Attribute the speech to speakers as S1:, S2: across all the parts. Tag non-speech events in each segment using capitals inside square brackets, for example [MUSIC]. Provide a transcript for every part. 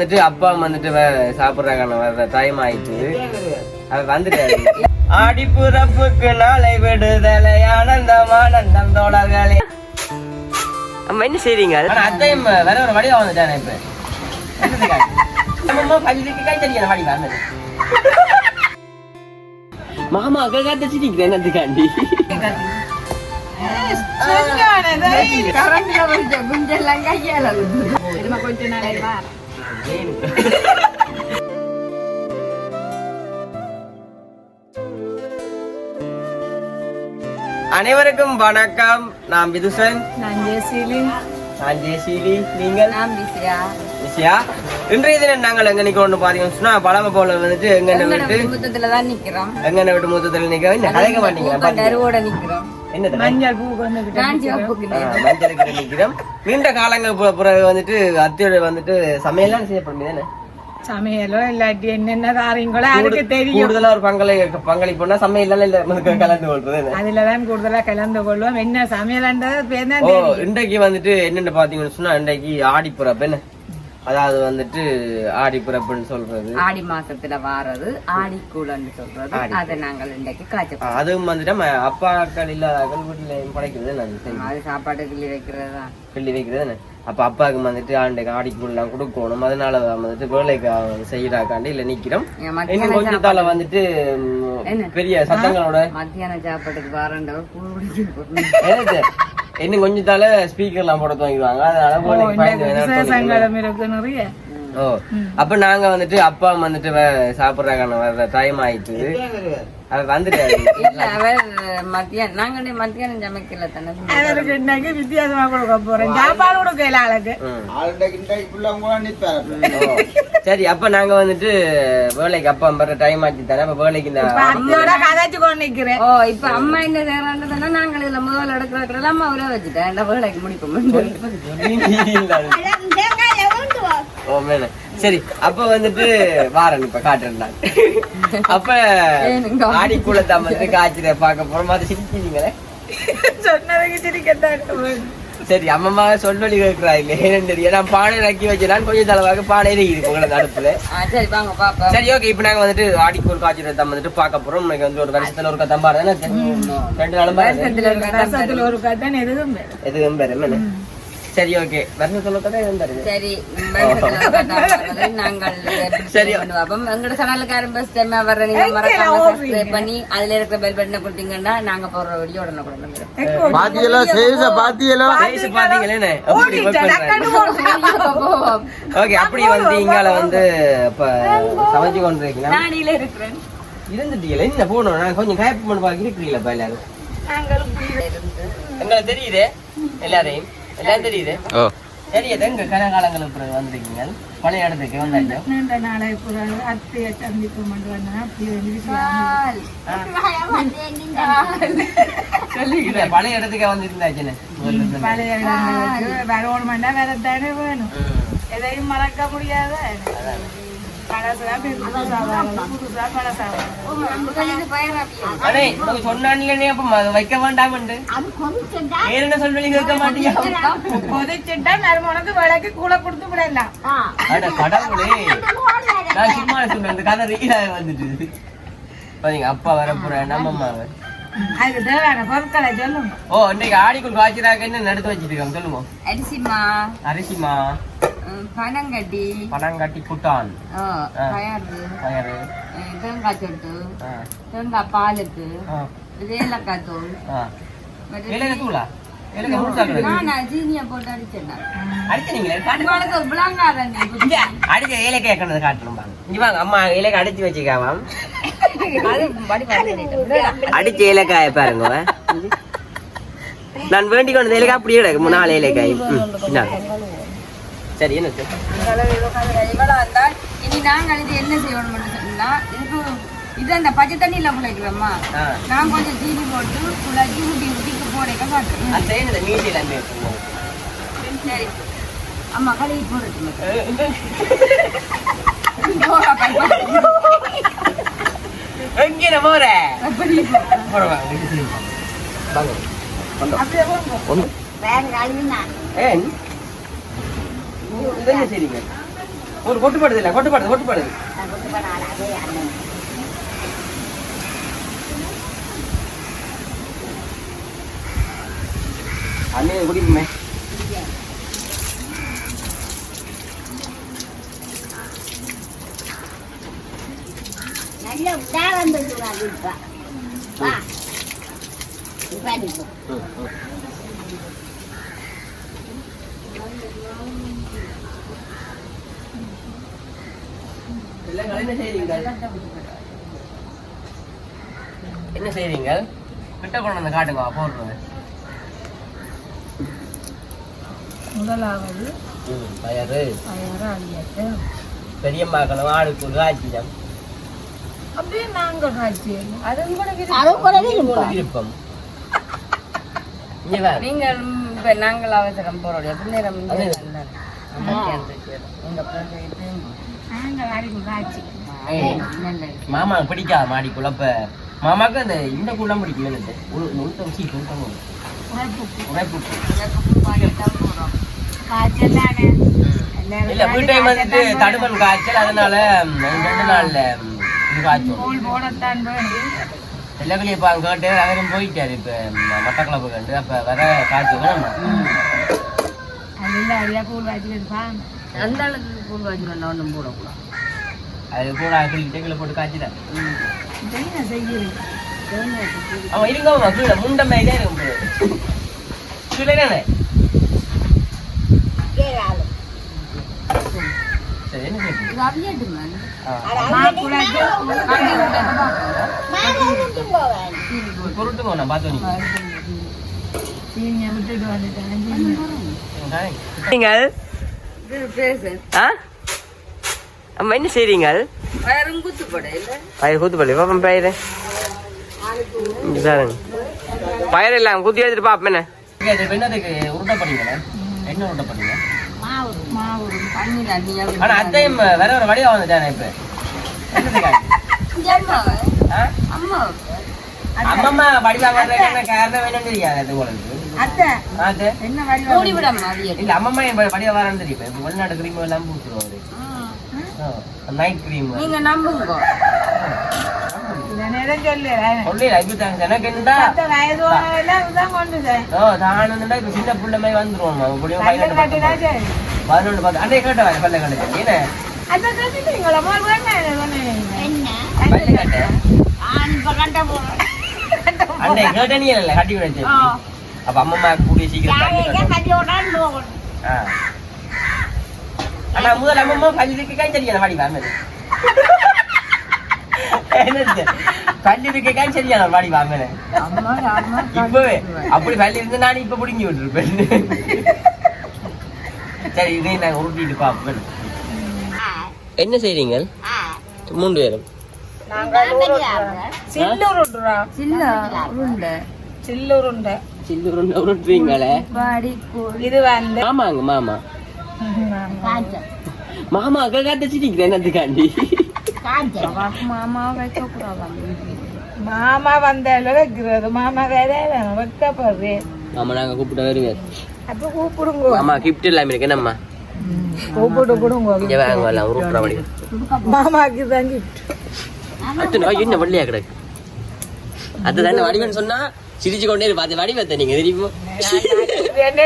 S1: வந்துட்டு அப்பா வந்துட்டு சாப்பிடுறாங்க வர்ற டைம் ஆயிடுச்சு அது வந்துட்டாரு. ஆடிப்புறப்புக்கு நாளை விடுதலை ஆனந்தம் ஆனந்தம் தோழர்களே. அம்மா என்ன செய்றீங்க? அத்தையும் வேற ஒரு வடிவா வந்துட்டானே இப்ப. மாமா அக்கா சிரிக்கிறேன்
S2: திரும்ப கொஞ்ச நாளை
S1: அனைவருக்கும் வணக்கம். நான் விதுசன்.
S2: நான் ஜெசிலி
S1: நான் ஜெயசீலி. நீங்கள்?
S2: நான் பிசியா
S1: விஷயா இன்றைய தினம் நாங்கள் எங்க நிக்கிறோம்னு பாத்தீங்கன்னு சொன்னா பழம போல வந்துட்டு எங்க விட்டு
S2: தான் நிக்கிறோம்
S1: எங்க விட்டு மூத்தத்துல நிக்க இந்த கலைக்க மாட்டீங்களா? பாத்தீங்களா?
S2: கருவோட நிக்கிறோம்
S1: என்னது?
S2: மஞ்சள் பூ
S1: மஞ்சள் நீண்ட காலங்கள் பிறகு வந்துட்டு அத்தியோட வந்துட்டு சமையல்லாம் செய்யப்படும். தானே
S3: சமையலோ இல்லாட்டி என்னென்ன தாரீங்களோ அதுக்கு தெரியும்.
S1: கூடுதலா ஒரு பங்களி பங்களிப்புனா நமக்கு கலந்து கொள்றது
S3: அதுலதான் கூடுதலா கலந்து கொள்வோம். என்ன சமையல்ன்றது தெரியும்.
S1: இன்றைக்கு வந்துட்டு என்னென்ன பாத்தீங்கன்னு சொன்னா இன்றைக்கு ஆடிப்புறப்பு என்ன? அதாவது வந்துட்டு ஆடிப்புறப்புன்னு சொல்றது.
S2: ஆடி மாசத்துல வாரது ஆடிக்கூடன்னு சொல்றது. அதை நாங்கள் இன்றைக்கு காய்ச்ச
S1: அதுவும் வந்துட்டு நம்ம அப்பாக்கள் இல்லாதவர்கள் வீட்டுல படைக்கிறது நான்
S2: அது சாப்பாடு கிள்ளி வைக்கிறது தான்.
S1: கிள்ளி வைக்கிறது தானே? அப்ப அப்பாவுக்கு வந்துட்டு ஆண்டைக்கு ஆடிக்குள்ளாம் கொடுக்கணும். அதனால தான் வந்துட்டு வேலைக்கு செய்யறாக்காண்டி இல்ல நிக்கிறோம். இன்னும் கொஞ்சத்தால வந்துட்டு பெரிய சத்தங்களோட
S2: மத்தியான சாப்பாட்டுக்கு வாரண்டவர்?
S1: இன்னும் கொஞ்சத்தால ஸ்பீக்கர் எல்லாம் போட துவங்கிடுவாங்க அதனால துவங்கிடுவாங்க.
S3: விசேஷங்களும் இருக்கு நிறைய
S1: ஓ. அப்ப நாங்க வந்துட்டு அப்பா வந்துட்டு சாப்பிடுறாங்க டைம் ஆயிடுச்சு அது வந்துட்டாரு.
S2: இல்ல அவர் மத்தியானம் நாங்க மத்தியானம் சமைக்கல தானே
S3: அவருக்கு இன்னைக்கு வித்தியாசமா கொடுக்க போறேன் சாப்பாடு ஆளுக்கு.
S1: சரி அப்ப நாங்க வந்துட்டு வேலைக்கு அப்பா வர்ற டைம் ஆச்சு தானே அப்ப வேலைக்கு
S3: அத்தையோட கதைச்சு கொண்டு நிக்கிறேன்.
S2: ஓ இப்ப அம்மா என்ன செய்யறாங்கன்னா நாங்கள் இதுல முதல்ல எடுக்கிற அம்மா அவரே வச்சுட்டேன் வேலைக்கு முடிப்போம்
S1: ஓ மேல. சரி அப்ப வந்துட்டு வாரன் இப்ப காட்டுறேன் நான். அப்ப
S2: ஏனுங்க?
S1: ஆடிக்குள்ளத்தான் வந்து காய்ச்சல பார்க்க போறோம்? அதை சிரிக்கிறீங்களே?
S3: சொன்னதுக்கு சிரிக்கத்தான் வேணும்.
S1: சரி அம்மம்மா சொல்லி கேட்கிறா இல்ல ஏன்னு தெரியும் நான் பானை இறக்கி வச்சுதான் கொஞ்சம் தலைவாக பானை இருக்குது உங்களோட அடுப்புல.
S2: சரி
S1: ஓகே இப்போ நாங்க வந்துட்டு ஆடிக்கூர் காய்ச்சல் தான் வந்துட்டு பார்க்க போறோம். இன்னைக்கு வந்து ஒரு வருஷத்துல ஒரு கதம்பா ரெண்டு நாளும்
S2: ஒரு
S3: ஒரு. எதுவும்
S1: பேரு என்ன? சரி ஓகே வருஷத்துல கதை எதுவும் பாருங்க
S2: சரி நாங்கள்
S1: சரி.
S2: பண்ணுவோம் எங்களோட சேனலுக்காரன் பெஸ்ட் டைம் வர்ற நீங்க மறக்காம சப்ஸ்கிரைப் பண்ணி அதுல இருக்கிற பெல் பட்டனை கொடுத்தீங்கன்னா நாங்க போடுற வீடியோ உடனே கொடுங்க
S1: பாத்தீங்களே? ஓகே அப்படி [LAUGHS] வந்து இங்கால வந்து இப்ப சமைச்சு கொண்டு இருக்கீங்களா
S2: நானில இருக்கிறேன்.
S1: இருந்துட்டீங்களா என்ன போகணும் நான் கொஞ்சம் கேப் பண்ணி இப்ப எல்லாரும்? எங்களை தெரியுது எல்லாரையும். எல்லாம் தெரியுது? தெரியுது எங்க கனகாலங்களுக்கு பிறகு வந்திருக்கீங்க? பழைய இடத்துக்கு வந்தாச்சு
S3: நீண்ட நாளை பிறகு அத்தையை சந்திப்பு கொண்டு வந்தா அப்படி வந்து
S1: இல்ல, பழைய இடத்துக்கு வந்திருந்தாச்சுன்னு.
S3: பழைய இடங்களுக்கு வரணுமெண்டா வரத்தானே வேணும். எதையும் மறக்க முடியாத.
S1: சொன்னான்லனே அப்ப வைக்க வேண்டாம்ண்டு வேற என்ன சொல்றீங்க கேட்க மாட்டீங்க
S3: கொதிச்சுட்டா மருமனுக்கு விலைக்கு கூட கொடுத்து விடலாம்.
S1: அட கடவுளே. நான் சும்மா சொல்றேன் இந்த கதை ரீலாக வந்துட்டு. பாத்தீங்க அப்பா வர நம்ம அம்மாவை
S3: அதுக்கு தேவையான பொருட்களை சொல்லுங்க.
S1: ஓ இன்னைக்கு ஆடிக்குள் காய்ச்சலாக்க என்ன நடத்து வச்சிருக்காங்க சொல்லுங்க.
S2: அரிசிமா?
S1: அரிசிமா?
S2: பனங்கட்டி.
S1: பனங்காட்டி குட்டான்.
S2: பயறு
S1: பயறு
S2: தேங்காய் சொட்டு. தேங்காய் பாலுக்கு. ஏலக்காய் தூள்.
S1: ஏலக்காய் தூளா? அடிச்ச ஏலக்காய் கொண்டு காட்டணும் பாருங்க. இங்க வாங்க அம்மா ஏலக்காய் அடிச்சு வச்சுக்காவாம்
S2: அது படி பார்த்து
S1: அடிச்ச ஏலக்காய பாருங்க நான் வேண்டிக் கொண்டு ஏலக்காய் அப்படியே கிடக்கு முன்னாள் ஏலக்காய். சரி என்ன சார்
S2: இவ்வளவு வந்தால் இனி நாங்கள் இது என்ன செய்யணும்னு சொன்னா இதுக்கு இது அந்த பச்சை தண்ணியில குழைக்கிறோமா நான் கொஞ்சம் சீனி போட்டு குழச்சி ஊட்டி ஊட்டிக்கு போடைக்க
S1: எல்லாமே
S2: சரி அம்மா கழுவி போடுறது
S1: போற? போற வாங்க வாங்க ஒன்று ஏன் இது என்ன செய்றீங்க ஒரு கொட்டுப்பாடு இல்லை கொட்டுப்பாடு கொட்டுப்பாடு அண்ணே குடிக்குமே
S2: நல்ல உடா வந்து வா வா
S1: என்ன செய்றீங்க என்ன செய்றீங்க கிட்ட கொண்டு வந்து காட்டுங்க போடுறது
S3: முதலாவது
S1: பயறு.
S3: பயறு அழியட்டு
S1: பெரியம்மாக்களும் ஆளுக்கு காய்ச்சிடம்
S3: அப்படியே நாங்க காட்சி அது கூட
S2: அதுவும் கூட விரும்பும்
S1: விருப்பம்.
S2: நீங்கள் இப்ப நாங்கள் அவசரம் போறோம். பின்னேரம்
S1: அது-
S3: நாங்க வரைக்கும் காட்சி
S1: மாமா பிடிக்காத மாடி குழப்ப. மாமாக்கு அந்த இந்த குள்ளம் பிடிக்கவே இல்லை. உளுத்தம் சீ உளுத்தம்
S3: காய்ச்சல்
S1: இல்ல டைம் வந்துட்டு தடுமன் காய்ச்சல் அதனால ரெண்டு நாள்ல காய்ச்சல் எல்லாக்களையும் இப்போ அங்கே கேட்டு அவரும் போயிட்டாரு. இப்போ மட்டக்களப்பு கண்டு அப்போ வர காய்ச்சல் வேணும்.
S2: அந்த அளவுக்கு கூழ் வச்சுக்கணும் ஒன்றும் போடக்கூடாது.
S1: அது கூட அகில் கீழே போட்டு காய்ச்சிட்டேன். அவன் இருங்க அவன் கீழே முண்டை மேலே இருக்கும் கீழே தானே? சரி என்ன செய்யுது
S2: இது அவியட்டு மேம்
S1: பொருட்டு போனா பார்த்தோம்
S3: சீனியை விட்டுட்டு வந்துட்டேன்.
S1: நீங்கள் அம்மா என்ன செய்றீங்க பயிர் கூத்து பள்ளி பாப்பா பயிர் பாருங்க பயிர் எல்லாம் குத்தி எடுத்துட்டு பாப்பேன் என்னதுக்கு? என்ன பண்ணீங்க ஆனா அத்தையும் வேற ஒரு வடிவா வந்துட்டானே இப்ப?
S2: அம்மா
S1: வடிவா காரணம் என்னன்னு தெரியாது உங்களுக்கு.
S3: அத்தை
S1: அது
S3: என்ன வழி
S2: மூடி விடாம
S1: இல்ல அம்மம்மா என் வடிவா வரான்னு தெரியும். வெளிநாடு கிரீம் எல்லாம் பூத்துருவாரு நைட் கிரீம்
S2: நீங்க நம்புங்க.
S1: சின்ன புள்ள வந்துருவோம் பதினொன்று பத்து அன்னைக்கு வேலை பல்ல என்ன? அன்னை கட்டி விடுச்சு அப்ப அம்மம்மா கூடிய சீக்கிரம். ஆனா முதல்ல அம்மம்மா பல்லுக்கு கை சரியான வாடி வாங்க என்னது? பல்லுக்கு கை சரியான வாடி வாங்க
S2: அம்மா அம்மா
S1: இப்பவே அப்படி பல்லு இருந்து நானும் இப்ப புடுங்கி விட்டுருப்பேன். சரி இதை நாங்க உருட்டிட்டு பாப்பேன் என்ன செய்றீங்க? மூன்று பேரும்.
S3: சில்லூர் உண்டுறா
S2: சின்ன உருண்டை.
S3: சில்லூர் உண்டு
S1: சில்லு உருண்டை
S3: இது வந்து
S1: மாமாங்க மாமா. மாமா அக்கா காட்ட சிரிக்கிறேன் என்னத்துக்காண்டி?
S2: மாமா
S3: மாமா வந்தாலும் வைக்கிறது. மாமா வேற வைக்கப்படுறேன்
S1: மாமா நாங்க கூப்பிட்டு வருவேன்
S3: அப்ப கூப்பிடுங்க.
S1: மாமா கிஃப்ட் இல்லாம இருக்கு. என்னம்மா?
S3: கூப்பிட்டு கொடுங்க.
S1: இங்க வாங்க வரலாம் உருட்டுற
S3: மாமாக்கு தான்.
S1: அத்தனை என்ன வள்ளியா கிடக்கு? அதுதானே வடிவன் சொன்னா? சிரிச்சு கொண்டே அது வடிவத்தை நீங்க தெரியுமோ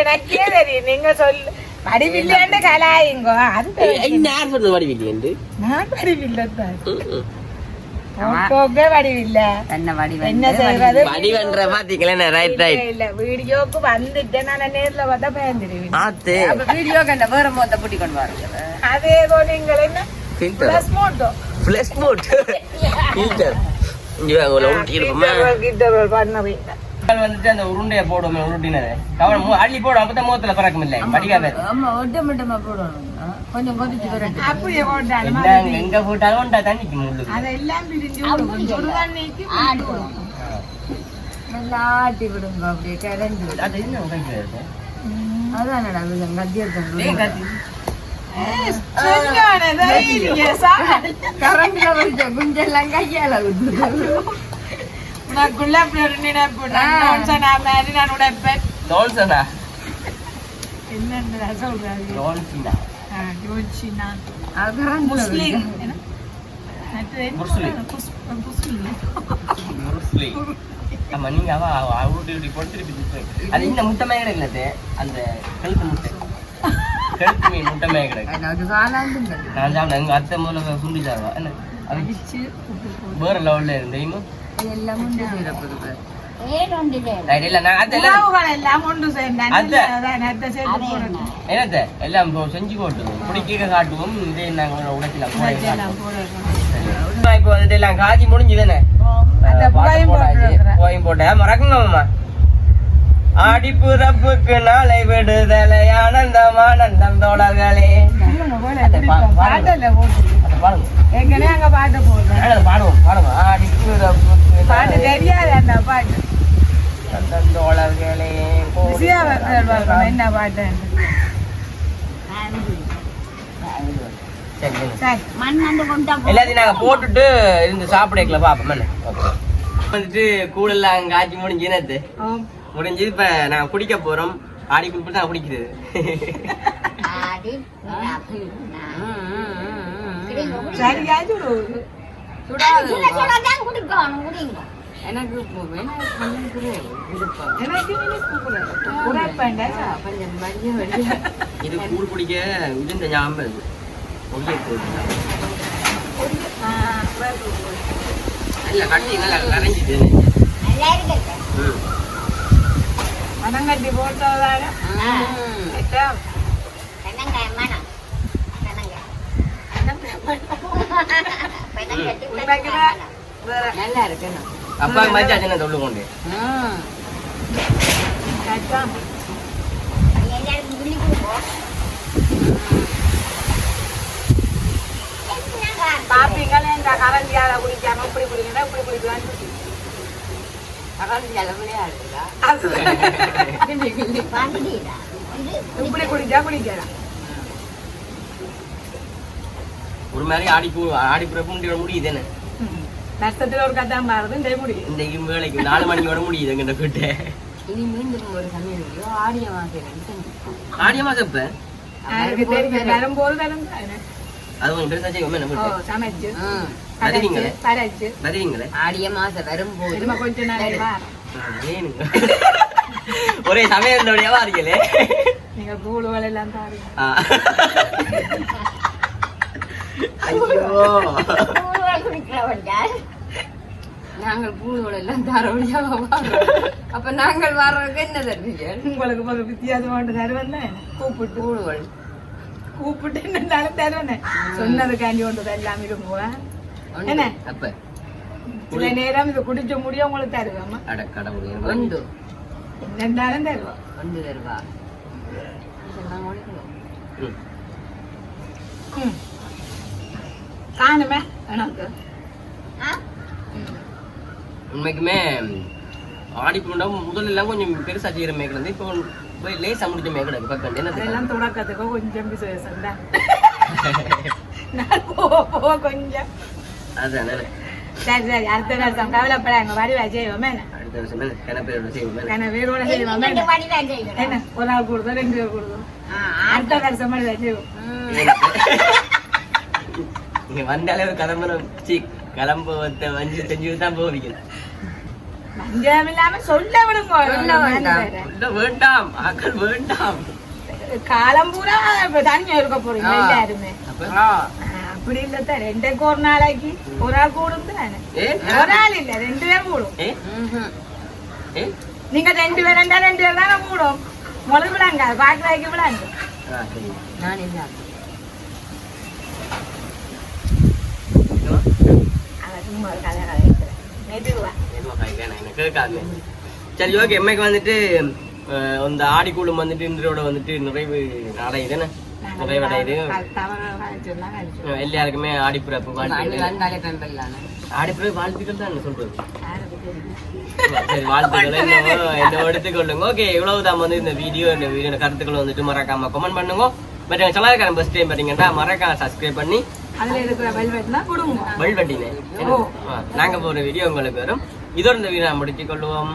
S3: எனக்கே தெரியும் நீங்க சொல்லு வடிவில்லைன்னு கலாயிங்க அது
S1: யார் சொன்னது வடிவில்லை என்று
S3: நான் வடிவில்லை தான் போக்கே வடிவில்லை
S2: தன்னை வடி
S3: என்ன செய்யறது
S1: வடிவன்ற பாத்தீங்களா ரைட் ரைட்
S3: இல்ல வீடியோக்கு வந்துட்டேன் நான் நேர்ல பார்த்தா பயந்துருவேன்
S1: ஆத்து
S2: அப்ப வீடியோ கண்ட வேற மொத்த பூட்டி கொண்டு வர
S3: அதே போல நீங்கள் என்ன
S1: filter
S3: plus mode
S1: flush mode filter இங்க வாங்க உள்ள உருட்டி இருப்போமா
S3: கிட்ட பண்ணுவீங்க
S1: வந்துட்டு அந்த உருண்டைய போடுவோம் உருட்டினது. கவனம் அள்ளி போடும் அப்பதான் முகத்துல பறக்கும் இல்லை
S2: ஆ, கொஞ்சம் கொதிச்சு வரட்டு
S3: அப்படியே போட்டாலும்
S1: என்ன எங்க போட்டாலும் உண்டா தண்ணிக்கு முள்ளு.
S3: அதெல்லாம்
S2: நல்லா ஆட்டி விடுங்க அப்படியே கரைஞ்சு
S1: அது என்ன?
S2: அதான்
S1: ஏய், கத்தி.
S2: கரண்ட்ல குஞ்செல்லாம் கையால
S3: ஒரு நினைப்பு. நான் டான்ஸனா மாதிரி நான் உடைப்பேன்.
S1: டோல்சனா?
S3: என்னன்னு?
S1: டோல்சினா.
S3: ஆ,
S2: அதுதான்
S3: முஸ்லீம்.
S1: அது இந்த முட்டை மேக கிடக்குது அந்த கழுத்து முட்டை. கழுத்து மீன் முட்டை மேக கிடக்கு
S2: அது காலாந்து
S1: நான் சாப்பிட்டேன் எங்க அத்தை முதல்ல சுண்டி சாப்பிடுவா.
S2: எல்லாம்
S3: ஒன்று சேர்ந்தா
S1: அத்தை.
S3: அதான் அத்தை சேர்த்து போடுறது.
S1: என்னத்த எல்லாம் செஞ்சு போட்டுவோம் பிடிக்க காட்டுவோம். இதே நாங்க உடைக்கலாம். இப்போ வந்துட்டு எல்லாம் காய்ச்சி முடிஞ்சுதானே. போயும் போட்டேன் நாளை விடுதலை ஆனந்தம் ஆனந்தம் தோழர்களே.
S3: ஏற்கனவே அங்க பாட்டு
S1: பாடுவோம் பாடுவோம்.
S3: பாட்டு தெரியாது அந்த பாட்டு.
S1: ஆனந்தம் தோழர்களே கோடி
S3: விஜயா அவர்கள் பாடுறோம். என்ன பாட்டு
S1: எல்லாத்தையும் நாங்க போட்டுட்டு இருந்து சாப்பிடக்கல பாப்போம் வந்துட்டு கூழெல்லாம் காய்ச்சி முடிஞ்சு என்னது?
S3: ஆம்.
S1: முடிஞ்சு இப்ப நான் குடிக்க போறோம். ஆடி குடிப்பு தான் குடிக்கிறது
S3: சரியா சுடு.
S2: எனக்கு வேணா கொஞ்சம் குறை விருப்பம்.
S3: எனக்கு இனிப்பு கூட. உரைப்பேன்டா.
S2: கொஞ்சம் வழிய வழிய
S1: இது கூழ் குடிக்க இது இந்த ஞாபகம் இருக்கு ஒடிய போகுது இல்ல கட்டி நல்லா கரைஞ்சிது ம்.
S3: மணங்கட்டி போட்டதால ஏற்றா. உண்மைக்குதான் வேற.
S2: நல்லா இருக்கணும்
S1: அப்பாவுக்கு மதிச்சு அச்சனை தொழில் கொண்டு
S2: ம்
S3: ஏற்றா. பாப்பீங்களே இந்த கரண்டியால குடிக்காம இப்படி குடிக்கணும் இப்படி குடிக்கலாம்னு
S1: ஒரு மாதிரி ஆடி பூ ஆடி பிறப்பு முடியுது என்ன.
S3: நஷ்டத்துல ஒரு கதான் மாறுது இந்த முடியும்
S1: இந்த வேலைக்கு நாலு மணிக்கு வர முடியுது எங்கிட்ட கிட்ட.
S2: இனி மீண்டும் ஒரு சமையலையோ ஆடிய மாசம்
S1: ஆடிய மாசம் இப்ப
S3: எனக்கு தெரியும் வரும்போது வரும் தானே.
S1: அது வீட்டு
S3: சமைச்சு.
S2: ஆடிய மாசம் வரும்போது.
S3: கொஞ்ச [LAUGHS]
S1: ஒரே சமையலோடையவா இருக்கீங்களே
S3: நீங்க கூழுகள் எல்லாம்
S2: நாங்கள் பூணுகள் எல்லாம் வரோம். அப்ப நாங்கள் வர்றதுக்கு என்ன தருவீங்க?
S3: உங்களுக்கு ஒரு வித்தியாசமாட்டு தருவேன் கூப்பிட்டு
S2: பூணுகள்
S3: கூப்பிட்டு என்னன்னாலும் தருவேன் சொன்னதுக்காண்டி கொண்டு எல்லாம் இருக்கும் என்ன?
S1: அப்ப
S3: சில நேரம் இது குடிச்ச முடியும் உங்களுக்கு தருவேம்மா
S1: அட கடவுளே
S3: தருவோம்
S2: ஒன்று தருவா.
S1: ம்.
S3: ம். காணுமே எனக்கு.
S1: உண்மைக்குமே ஆடி பூண்டா முதல்ல எல்லாம் கொஞ்சம் பெருசா செய்யற மேக்கல இருந்து இப்போ போய் லேசா முடிஞ்ச மேக்கல பக்கம் என்ன
S3: அதெல்லாம் தொடக்கத்துக்கு கொஞ்சம் விசேஷம் தான் [LAUGHS] நான் போக கொஞ்சம்.
S1: அதானே
S3: சரி சரி அடுத்த வருஷம் கவலைப்படாங்க வடிவா செய்வோமே
S1: அடுத்த வருஷம் கணப்பேரோட செய்வோம்
S3: கன வீரோட செய்வோமே என்ன? ஒரு ஆள் கொடுத்தோம் ரெண்டு பேர் கொடுத்தோம் அடுத்த வருஷம் வடிவா செய்வோம்
S1: நீங்க [LAUGHS] வந்தாலே ஒரு கிளம்புற சி கிளம்பு வந்து வந்து செஞ்சு தான் போவீங்க
S3: பஞ்சம் இல்லாம சொல்ல விடுங்க
S2: சொல்ல வேண்டாம்.
S1: ஆக்கள்
S3: காலம் பூரா தனியா இருக்க போறீங்க
S2: ஆ.
S3: எல்லாருமே. தானே ரெண்டு பேர் கூடும்
S1: ஏ
S2: ம்ஹும்.
S1: ஏ
S3: நீங்க ரெண்டு பேர் ரெண்டா ரெண்டு பேர் தானே கூடும் முளை விடாங்க பாக்குறாய்க்கு விடாங்க
S1: ஆ சரி ஓகே எம்மைக்கு வந்துட்டு இந்த ஆடிக்கூடம் வந்துட்டு இன்றோட வந்துட்டு நிறைவு அடையுதுன்னு நிறைவடையுது எல்லாருக்குமே ஆடிப்பிறப்பு வாழ்த்துக்கள். ஆடிப்பிறப்பு வாழ்த்துக்கள் தான் சொல்றது.
S3: யாருக்கு தெரியும்
S1: சரி வாழ்த்துக்கள். என்ன என்ன எடுத்துக்கொள்ளுங்க. ஓகே இவ்வளவுதான் வந்து இந்த வீடியோ இந்த வீடியோ கருத்துக்கள் வந்துட்டு மறக்காம கமெண்ட் பண்ணுங்க. பட் எங்க ஃபர்ஸ்ட் டைம் பார்த்தீங்கன்னா மறக்காம சப்ஸ்கிரைப் பண்ணி
S3: அதுல இருக்கிற வெல்வெட்னா கொடுங்க.
S1: பெல் பட்டினை
S3: ஓ.
S1: நாங்க போற வீடியோ உங்களுக்கு வரும். இதோட இந்த வீடியோ முடிச்சுக் கொள்வோம்.